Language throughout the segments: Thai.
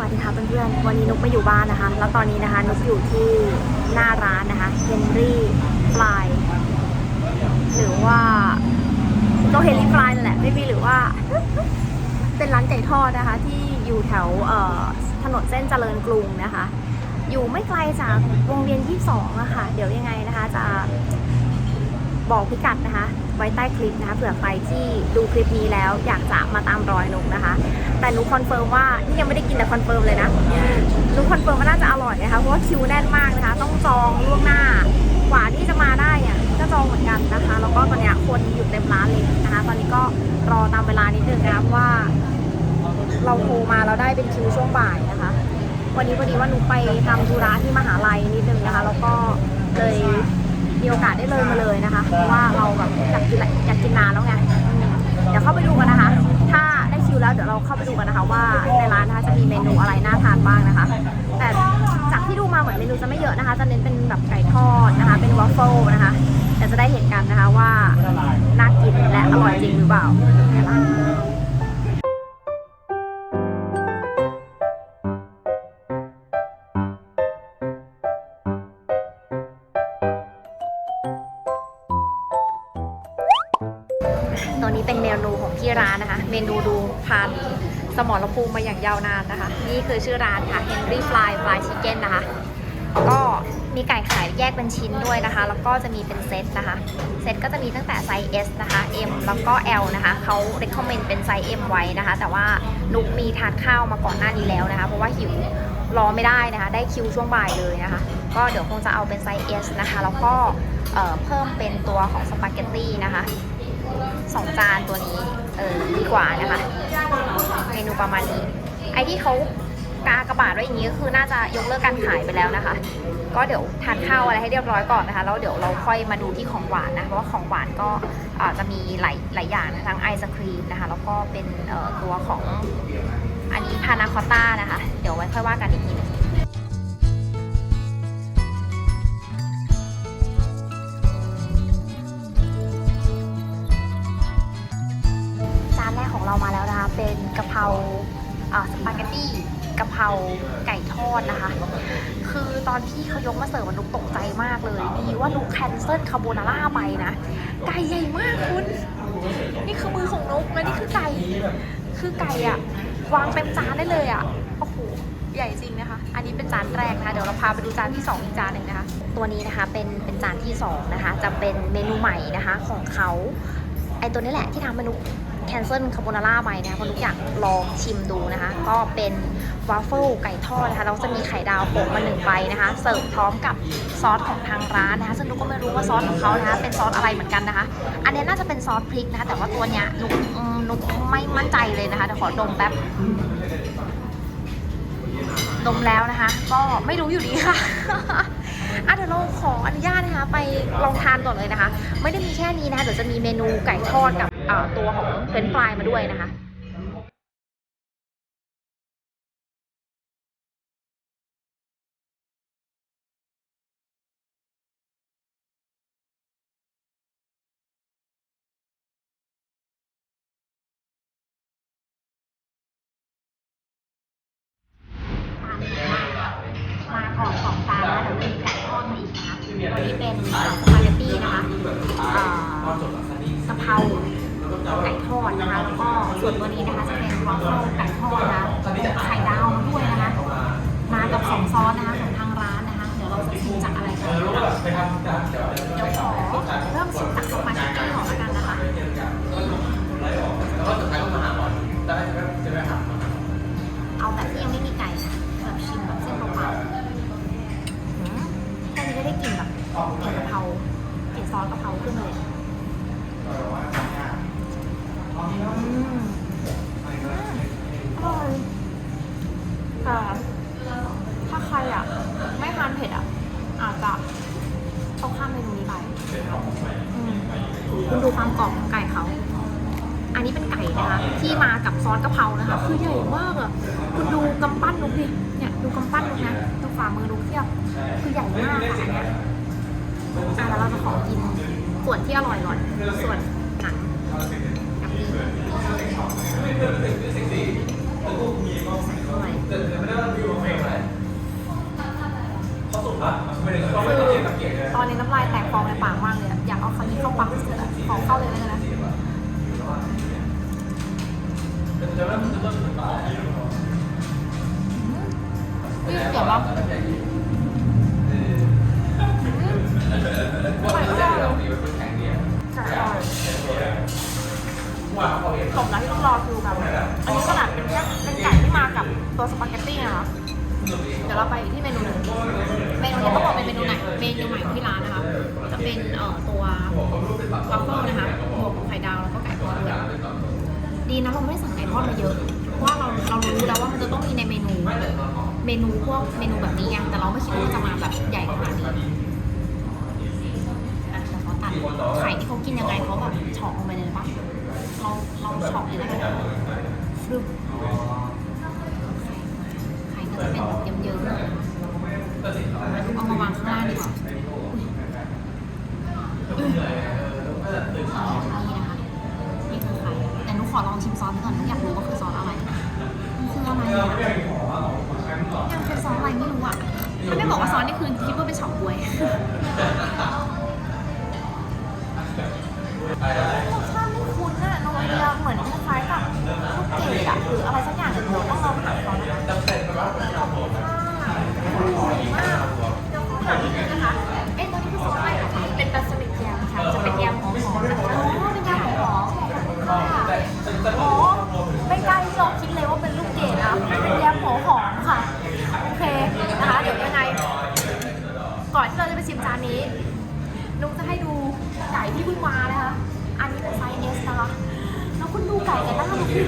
วัสดีค่ะเพื่อนๆ วันนี้นุกไม่อยู่บ้านนะคะ แล้วตอนนี้นะคะนุกอยู่ที่หน้าร้านนะคะ Henry Fly หรือว่าก็ Henry Fly นั่นแหละไม่มีหรือว่า เป็นร้านไก่ทอดนะคะ ที่อยู่แถวถนนเส้นเจริญกรุงนะคะ อยู่ไม่ไกลจากวงเวียน 22อะค่ะ เดี๋ยวยังไงนะคะ จะ บอกพิกัดนะคะ ไว้ใต้คลิปนะคะเผื่อใครที่ดูคลิปนี้แล้วอยากจะมาตามรอยนุกนะคะ แต่นุกคอนเฟิร์มว่านี่ยังไม่ได้กินแต่คอนเฟิร์มเลยนะนุกคอนเฟิร์มว่าน่าจะอร่อยนะคะเพราะว่าคิวแน่นมากนะคะ ต้องจองล่วงหน้ากว่าที่จะมาได้อะก็จองเหมือนกันนะคะ แล้วก็ตอนนี้คนอยู่เต็มร้านเลยนะคะ ตอนนี้ก็รอตามเวลานิดนึงนะว่า เราโทรมาเราได้เป็นคิวช่วงบ่ายนะคะ วันนี้พอดีว่านุไปทำธุระที่มหาลัยนิดนึงนะคะ แล้วก็เลย มีโอกาสได้เลยมาเลยนะคะ เพราะว่าเราแบบอยากกินอะไรอยากกินนานแล้วไงอืมเดี๋ยวเข้าไปดูกันนะคะ ถ้าได้คิวแล้วเดี๋ยวเราเข้าไปดูกันนะคะ ว่าในร้านนะคะจะมีเมนูอะไรน่าทานบ้างนะคะ แต่จากที่ดูมาเหมือนเมนูจะไม่เยอะนะคะ จะเน้นเป็นแบบไก่ทอดนะคะ เป็นวอฟเฟิลนะคะเดี๋ยวจะได้เห็นกันนะคะว่าน่ากินและอร่อยจริงหรือเปล่า สมรภูมิมาอย่างยาวนานนะคะ นี่คือชื่อร้านค่ะ Henry Fly Fly Chicken นะคะ ก็มีไก่ขายแยกเป็นชิ้นด้วยนะคะ แล้วก็จะมีเป็นเซตนะคะ เซตก็จะมีตั้งแต่ไซส์ S นะคะ M แล้วก็ L นะคะเขา recommend เป็นไซส์ M ไว้นะคะ แต่ว่านุกมีทานข้าวมาก่อนหน้านี้แล้วนะคะ เพราะว่าหิวรอไม่ได้นะคะ ได้คิวช่วงบ่ายเลยนะคะ ก็เดี๋ยวคงจะเอาเป็นไซส์ S นะคะ แล้วก็เเพิ่มเป็นตัวของสปาเกตตี้นะคะสองจานตัวนี้เออดีกว่านะคะ ประมาณนี้ ไอที่เขากากระบาดไว้อย่างนี้ก็คือน่าจะยกเลิกการขายไปแล้วนะคะ ก็เดี๋ยวทานข้าวอะไรให้เรียบร้อยก่อนนะคะแล้วเดี๋ยวเราค่อยมาดูที่ของหวานนะเพราะว่าของหวานก็จะมีหลายหลายอย่างนะทั้งไอศครีมนะคะแล้วก็เป็นตัวของอันนี้พานาคอต้านะคะ เดี๋ยวไว้ค่อยว่ากันอีกทีนึงจานแรกของเรามาแล้วนะ เป็นกะเพราสปาเกตตี้กะเพราไก่ทอดนะคะ คือตอนที่เขายกมาเสิร์ฟอะนุกตกใจมากเลย ดีว่านุกแคนเซิลคาโบนาร่าไปนะ ไก่ใหญ่มากคุณ นี่คือมือของนุกและนี่คือไก่ คือไก่อะวางเต็มจานได้เลยอะโอ้โห ใหญ่จริงนะคะ อันนี้เป็นจานแรกนะคะ เดี๋ยวเราพาไปดูจานที่สองอีกจานหนึ่งนะคะ ตัวนี้นะคะเป็นเป็นจานที่สองนะคะ จะเป็นเมนูใหม่นะคะของเขาไอตัวนี้แหละที่ทำให้นุก แคนเซิลคาโบนาร่าไปนะคะเพราะนุกอยากลองชิมดูนะคะ ก็เป็นวาฟเฟิลไก่ทอดนะคะ แล้วจะมีไข่ดาวโปะมาหนึ่งใบนะคะ เสิร์ฟพร้อมกับซอสของทางร้านนะคะ ซึ่งนุกก็ไม่รู้ว่าซอสของเขานะคะ เป็นซอสอะไรเหมือนกันนะคะ อันนี้น่าจะเป็นซอสพริกนะคะ แต่ว่าตัวเนี้ยนุกนุกไม่มั่นใจเลยนะคะเดี๋ยวขอดมแป๊บ ดมแล้วนะคะ ก็ไม่รู้อยู่ดีค่ะอะเดี๋ยวเราขออนุญาตนะคะ ไปลองทานก่อนเลยนะคะ ไม่ได้มีแค่นี้นะคะเดี๋ยวจะมีเมนูไก่ทอดกับ ตัวของเฟรนช์ฟรายมาด้วยนะคะ ส่วนตัวนี้นะคะจะเป็นวอฟเฟิลไก่ทอดนะคะไข่ดาวมาด้วยนะคะ มากับสองซอสนะคะของทางร้านนะคะ เดี๋ยวเราจะชิมจากอะไรกันนะคะเดี๋ยวขอเริ่มชิมจากสปาเกตตี้ก่อนแล้วกันนะคะเอาแบบที่ยังไม่มีไก่นะแบบชิมแบบเส้นเปล่าๆแค่นี้ก็ได้กลิ่นแบบ สมแล้วที่ต้องรอคิวกัน อันนี้ขนาดเป็นแค่เป็นไก่ที่มากับตัวสปาเกตตี้นะคะ เดี๋ยวเราไปที่เมนูหนึ่งเมนูนี้เขาบอกเป็นเมนูไหน เมนูใหม่ของที่ร้านนะคะ จะเป็นเอ่อตัววัฟเฟิลนะคะบวกไข่ดาวแล้วก็ไก่ทอดด้วยดีนะเราไม่ได้สั่งไก่ทอดมาเยอะ เพราะว่าเราเรารู้แล้วว่ามันจะต้องมีในเมนู เมนูพวกเมนูแบบนี้ไงแต่เราไม่คิดว่าจะมาแบบใหญ่ขนาดนี้อ่เขาตัดไข่ที่เขากินยังไงเขาแบบเฉาะลงไปเลย เขาเขาเฉาะเลยนะคะฟรึ ไก่กันหน้าดูดิ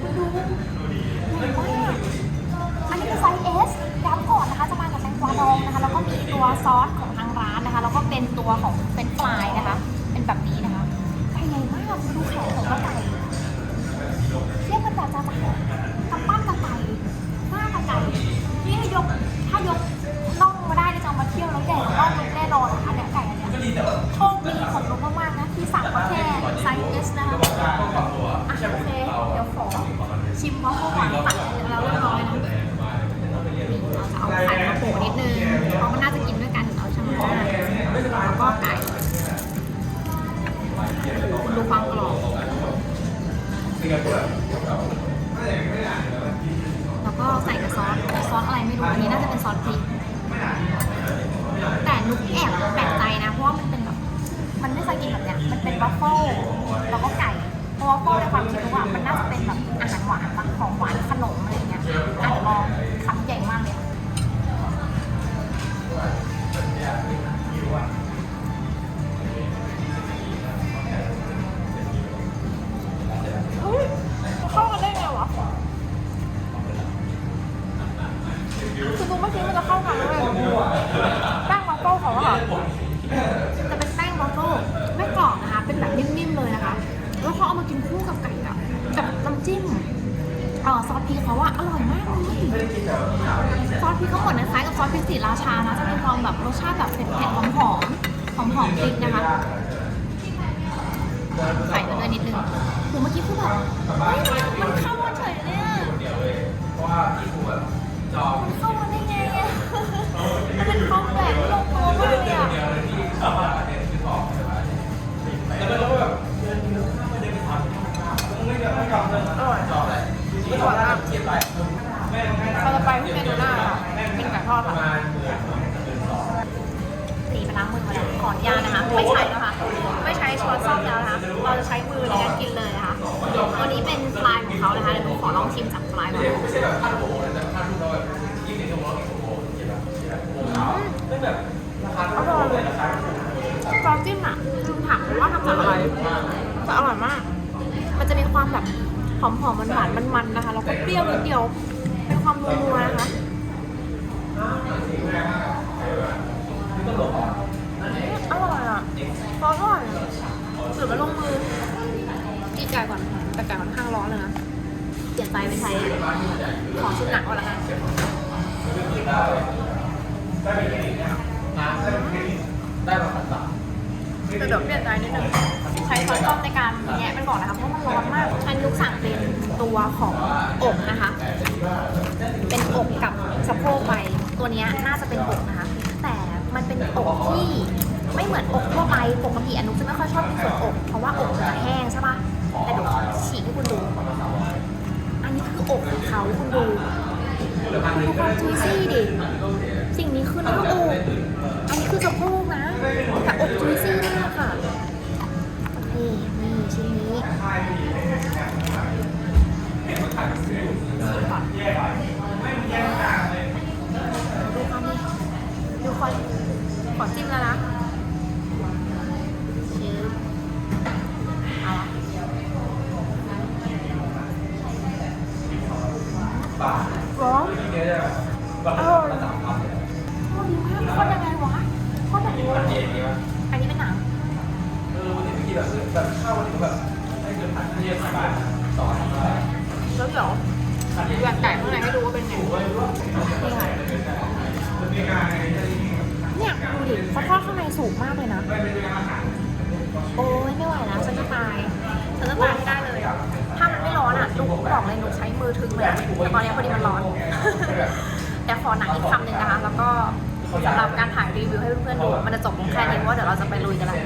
คุณดูมากอันนี้เป็นไซส์ S ย้ำก่อนนะคะ จะมากับแตงกวาดองนะคะ แล้วก็มีตัวซอสของทางร้านนะคะ แล้วก็เป็นตัวของเป็นปลายนะคะ อะโอเค เดี๋ยวขอชิมวัฟเฟิลก่อนตักแล้วเรียบร้อยนะเราจะเอาไข่มาโปะนิดนึง เพราะมันน่าจะกินด้วยกันอยู่แล้วใช่ไหมแล้วก็ไก่ ดูความกรอบแล้วก็ใส่กับซอส ซอสอะไรไม่รู้ อันนี้น่าจะเป็นซอสพริก แต่นุกแอบแปลกใจนะ เพราะว่ามันเป็นแบบ มันไม่เคยกินแบบเนี้ย มันเป็นวัฟเฟิลแล้วก็ไก่เพ ราะวัฟเฟิลในความคิดนุกอะมันน่าจะเป็นแบบอาหารหวานบางของหวานขนมอะไรเงี้ยอะเดี๋ย ซอสพริกเขาอะอร่อยมากเลยซอสพริกเขาหมือนคล้ายกับซอสพริกสีราชานะจะมีความแบบรสชาติแบบเผ็ดๆหอมๆหอมๆพริกนะคะใส่ไปด้วยนิดนึงโหเมื่อกี้คือแบบมันเข้ากันเฉยเลยอะมันเข้ากันได้ไงอะมันเป็นคอมแบกลงตัวมากเลยอะอ อยมากเราจะไปที่เมนูหน้าค่ะเป็นไก่ทอดค่ะสีไปล้างมือมาแล้วขออนุญาตนะคะ ไม่ใช้นะคะ ไม่ใช้ช้อนซ่อมแล้วนะคะ เราจะใช้มือในการกินเลยนะคะ ตัวนี้เป็นปลายของเขานะคะเดี๋ยวหนูขอลองชิมจากปลายก่อนอร่อยซอสจิ้มอะลืมถามว่าทำจากอะไรแต่อร่อยมาก มันจะมีความแบบหอมๆมันหวานมันๆ นะคะ แล้วก็เปรี้ยวนิดเดียว เป็นความนัวๆนะคะอร่อยอะซอสอร่อยสืบมาลงมือกินไก่ก่อนแต่ไก่ค่อนข้างร้อนเลยนะเปลี่ยนใจไปใช้ของชุดหนักก่อนละกันแต่เดี๋ยวเปลี่ยนใจนิดนึงใช้ช้อนส้อมในการแงะมันก่อนนะคะเพราะมันร้อนมากอันนุกสั่งเป็น ตัวของอกนะคะ เป็นอกกับสะโพกไปตัวนี้น่าจะเป็นอกนะคะ แต่มันเป็นอกที่ไม่เหมือนอกทั่วไปปกติอนุจะไม่ค่อยชอบกินส่วนอก เพราะว่าอกมันจะแห้งใช่ปะแต่เดี๋ยวฉีกให้คุณดู อันนี้คืออกของเขาคุณดูดูความจุยซี่ดิสิ่งนี้คือหน้าอกอันนี้คือสะโพกนะแต่อกจุยซี่นะ อวันนี้ไม่กินแบบแบบข้าววันนี้แบบให้เกินผัดเทียมบาทสอนแล้วเดี๋ยวอยากแกะข้างในให้ดูว่าเป็นไงเนี่ยดูดิเขาทอดข้างในสูงมากเลยนะ โอ้ยไม่ไหวแล้วฉันจะตายฉันจะตายไม่ได้เลยถ้ามันไม่ร้อนอะลูกบอกเลยหนูใช้มือทึงเลยอะแต่ตอนนี้พอดีมันร้อน แต่ขอหนังอีกคำหนึ่งนะคะ แล้วก็สำหรับการถ่ายรีวิวให้เพื่อนๆดูมันจะจบลงแค่นี้เพราะว่าเดี๋ยวเราจะไปลุยกันแล้ว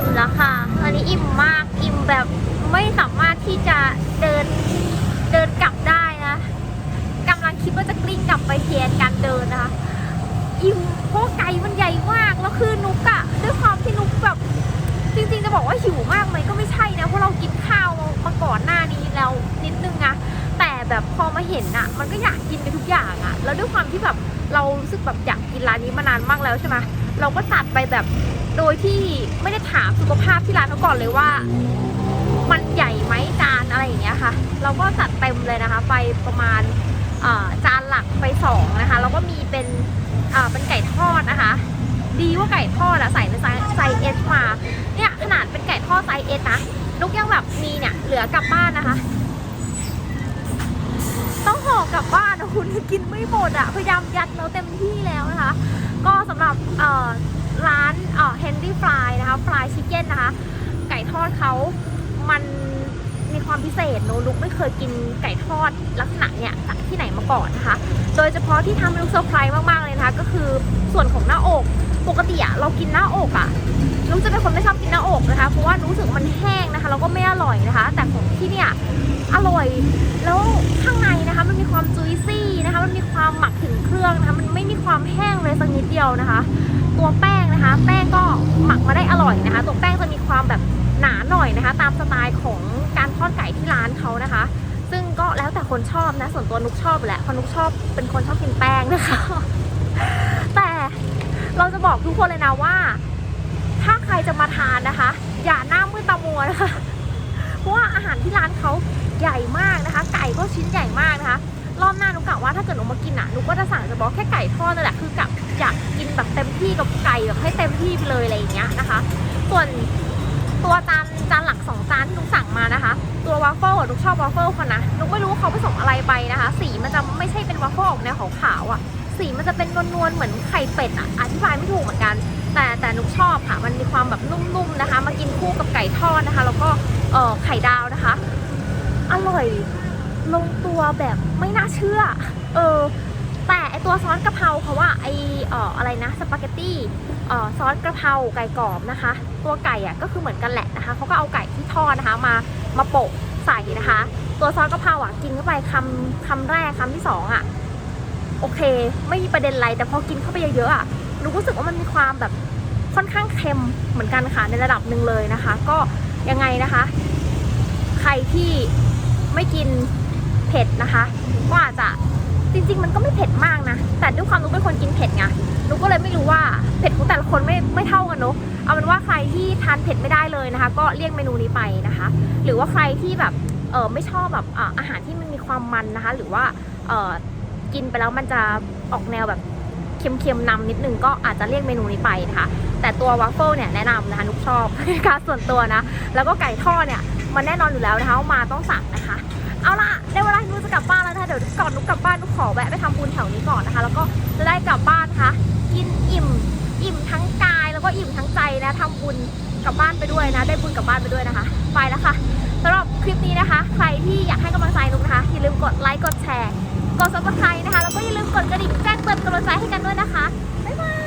อิ่มแล้วค่ะ ตอนนี้อิ่มมาก อิ่มแบบไม่สามารถที่จะเดินเดินกลับได้นะกำลังคิดว่าจะกลิ้งกลับไปเทียนการเดินนะคะ อิ่มเพราะว่าไก่มันใหญ่มาก แล้วคือนุกอะด้วยความที่นุกแบบ จริงๆจะบอกว่าหิวมากไหมก็ไม่ใช่นะ เพราะเรากินข้าวมาก่อนหน้านี้แล้วนิดนึงอะแต่แบบพอมาเห็นอะมันก็อยากกินไปทุกอย่างอะแล้วด้วยความที่แบบเรารู้สึกแบบอยากกินร้านนี้มานานมากแล้วใช่ไหมเราก็จัดไปแบบ โดยที่ไม่ได้ถามสุขภาพที่ร้านเขาก่อนเลยว่า มันใหญ่ไหมจานอะไรอย่างเงี้ยค่ะ เราก็จัดเต็มเลยนะคะ ไปประมาณจานหลักไปสองนะคะแล้วก็มีเป็นเป็นไก่ทอดนะคะ ดีว่าไก่ทอดอะใส่ในไซส์เอสมาเนี่ยขนาดเป็นไก่ทอดไซส์เอสนะนุกยังแบบมีเนี่ยเหลือกลับบ้านนะคะ ต้องห่อกลับบ้านนะคุณกินไม่หมดอะพยายามยัดแล้วเต็มที่แล้วนะคะ ก็สำหรับ ร้านเอ่อ Henry Fry นะคะ Fry Chicken นนะคะ ไก่ทอดเขามันมีความพิเศษโนลุกไม่เคยกินไก่ทอดลักษณะเนี่ยจากที่ไหนมาก่อนนะคะ โดยเฉพาะที่ทำลุกเซอร์ไพรส์มากๆเลยนะคะ ก็คือส่วนของหน้าอกปกติอะเรากินหน้าอกอะนุกจะเป็นคนไม่ชอบกินหน้าอกนะคะ เพราะว่ารู้สึกมันแห้งนะคะแล้วก็ไม่อร่อยนะคะ แต่ของที่เนี่ยอร่อย แล้วข้างในนะคะมันมีความจุยซี่นะคะ มันมีความหมักถึงเครื่องนะคะ มันไม่มีความแห้งเลยสักนิดเดียวนะคะ ตัวแป้งนะคะ แป้งก็หมักมาได้อร่อยนะคะ ตัวแป้งจะมีความแบบหนาหน่อยนะคะ ตามสไตล์ของการทอดไก่ที่ร้านเขานะคะ ซึ่งก็แล้วแต่คนชอบนะ ส่วนตัวนุกชอบแหละเพราะนุกชอบเป็นคนชอบกินแป้งนะคะ แต่เราจะบอกทุกคนเลยนะว่า ถ้าใครจะมาทานนะคะ อย่าหน้ามืดตามัวนะคะเพราะว่าอาหารที่ร้านเขาใหญ่มากนะคะ ไก่ก็ชิ้นใหญ่มากนะคะรอบหน้านุกกะว่าถ้าเกิดหนูมากินอะนุกก็จะสั่งเฉพาะแค่ไก่ทอดนั่นแหละคือกะอยาก แบบเต็มที่กับไก่แบบให้เต็มที่ไปเลยอะไรอย่างเงี้ยนะคะ ส่วนตัวจานจานหลักสองจานที่นุกสั่งมานะคะ ตัววาฟเฟิลอะนุกชอบวาฟเฟิลเขานะนุกไม่รู้ว่าเขาผสมอะไรไปนะคะ สีมันจะไม่ใช่เป็นวาฟเฟิลออกแนวขาวๆอะ สีมันจะเป็นนวลๆเหมือนไข่เป็ดอะอธิบายไม่ถูกเหมือนกัน แต่แต่นุกชอบค่ะ มันมีความแบบนุ่มๆนะคะ มากินคู่กับไก่ทอดนะคะ แล้วก็เอ่อไข่ดาวนะคะ อร่อยลงตัวแบบไม่น่าเชื่อ เออ แต่ไอตัวซอสกะเพราเขาว่าไออ่ออะไรนะสปาเกตตี้อ่อซอสกะเพราไก่กรอบนะคะ ตัวไก่อะก็คือเหมือนกันแหละนะคะเขาก็เอาไก่ที่ทอดนะคะมามาโปะใส่นะคะ ตัวซอสกะเพราอะกินเข้าไปคำคำแรกคำที่สองอะโอเค ไม่มีประเด็นอะไรแต่พอกินเข้าไปเยอะๆอะรู้สึกว่ามันมีความแบบค่อนข้างเค็มเหมือนกันค่ะในระดับหนึ่งเลยนะคะ ก็ยังไงนะคะ ใครที่ไม่กินเผ็ดนะคะ ก็อาจจะ จริง ๆ มันก็ไม่เผ็ดมากนะ แต่ด้วยความนุกเป็นคนกินเผ็ดไงนุกก็เลยไม่รู้ว่าเผ็ดของแต่ละคนไม่ไม่เท่ากันเนอะเอาเป็นว่าใครที่ทานเผ็ดไม่ได้เลยนะคะ ก็เลี่ยงเมนูนี้ไปนะคะ หรือว่าใครที่แบบเออไม่ชอบแบบอาหารที่มันมีความมันนะคะ หรือว่าเออกินไปแล้วมันจะออกแนวแบบเค็มๆนำนิดนึงก็อาจจะเลี่ยงเมนูนี้ไปนะคะ แต่ตัววัฟเฟิลเนี่ยแนะนำนะคะนุกชอบการส่วนตัวนะ แล้วก็ไก่ทอดเนี่ยมันแน่นอนอยู่แล้วนะคะว่ามาต้องสั่งนะคะ เอาล่ะได้เวลาที่นุกจะกลับบ้านแล้วนะคะเดี๋ยวก่อนนุกกลับบ้านนุกขอแวะไปทำบุญแถวนี้ก่อนนะคะ แล้วก็จะได้กลับบ้านนะคะกินอิ่ม อิ่มทั้งกายแล้วก็อิ่มทั้งใจนะทำบุญกลับบ้านไปด้วยนะ ได้บุญกลับบ้านไปด้วยนะคะ ไปแล้วค่ะสำหรับคลิปนี้นะคะ ใครที่อยากให้กำลังใจนุกนะคะอย่าลืมกดไลค์กดแชร์ กด subscribe นะคะแล้วก็อย่าลืมกดกระดิ่งแจ้งเตือนเป็นกำลังใจให้กันด้วยนะคะบ๊ายบาย